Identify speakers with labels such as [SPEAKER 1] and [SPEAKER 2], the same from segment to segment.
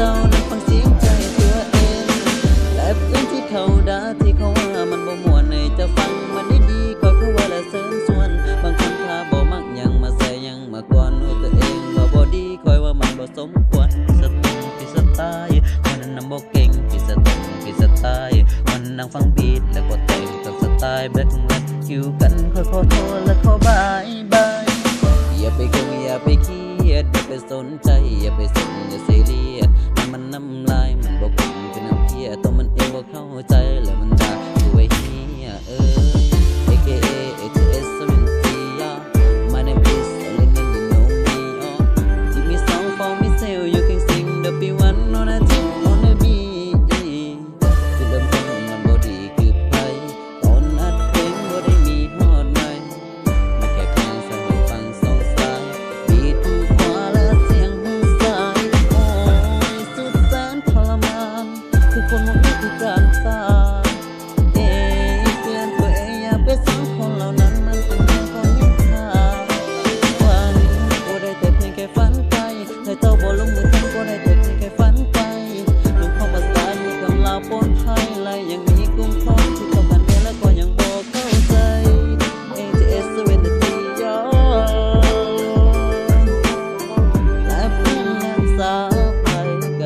[SPEAKER 1] เจ้านั้นฟังเสียงใจตัวเองและเพื่อนที่เขาด่าที่เขาว่ามันบ่ม่วนให้เจะฟังมันได้ดีก็คือว่าละเสริญส่วน บางครั้งถ้าบ่มักยังมาใส่ยังมาก่อนตัวเองว่าบ่ดีคอยว่ามันบ่สมควรสติผิดสไตล์คนนั้นนำบ่เก่งผิดสติผิดสไตล์มันนั่งฟังบีทแล้วก็แต่งกับสไตล์แบล็คแล็คคิวกันขอขอโทษและขอบายบายอย่าไปกังอย่าไปเครียดอย่าไปสนใจอย่าไปสนอย่า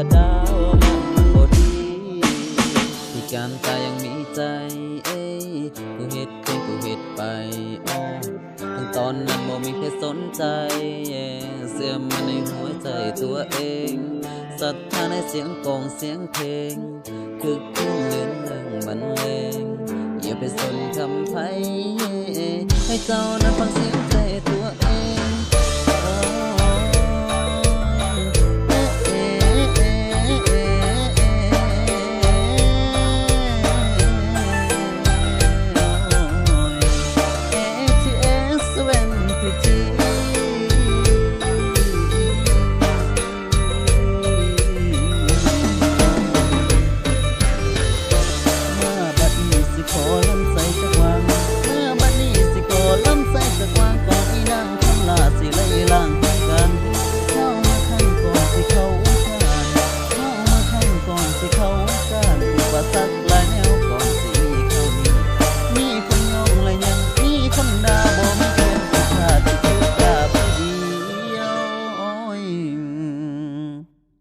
[SPEAKER 1] ก็ดาวมันบ่ดีที่การตายยังมีใจ เอ้ยกูเฮ็ดเพียงกูเฮ็ดไปอ้อถึงตอนนั้นบ่มีใครสนใจเอ้ยเสื่อมมาในหัวใจตัวเองศรัทธาในเสียงกองเสียงเพลง คือขึ้นเลื่อนเรื่องบรรเลงอย่าไปสนคำไพให้เจ้านั้นฟัง